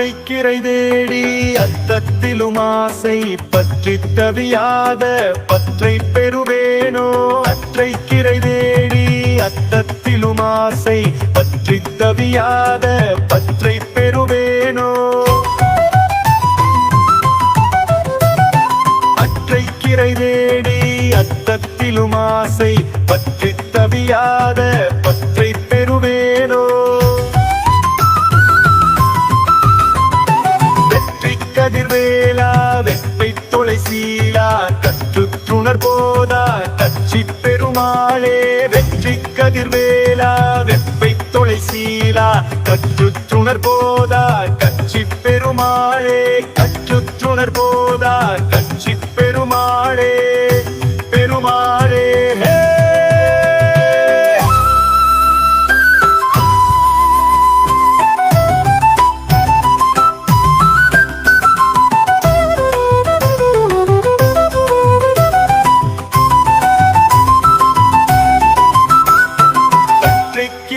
அற்றை கிரை தேடி அத்தத்திலும் ஆசை பற்றி தவியாத பற்றை பெறுவேனோ? அற்றை கிரை தேடி அத்தத்திலும் ஆசை பற்றி தவியாத பற்றை பெறுவேனோ? அற்றை கிரை தேடி அத்தத்திலும் ஆசை பற்றி தவியாத பற்றை கதிர்வேலா வெப்பை தொலை சீலா கற்று துணர் போதா கட்சி பெருமாளே வெற்றி கதிர்வேலா வெப்பை தொலை சீலா கற்று துணர் போதா கட்சி பெருமாளே கற்று துணர் போதா கட்சி பெருமாளே.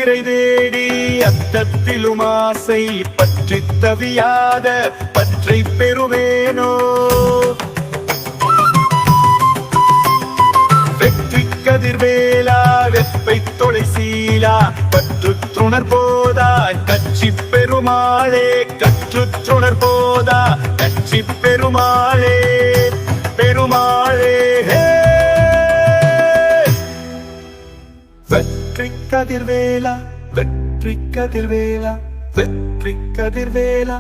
உயிரை தேடி அத்தத்திலும் ஆசை பற்றி தவியாத பற்றை பெறுவேனோ? வெற்றி கதிர்வேலா வெப்பை தொலை சீலா பற்று துணர் போதா கட்சி பெருமாளே கற்று துணர் போதா கட்சி பெருமாளே பெருமாளே. வெற்றி கதிர்வேலா வெற்றி கதிர்வேலா வெற்றி கதிர்வேலா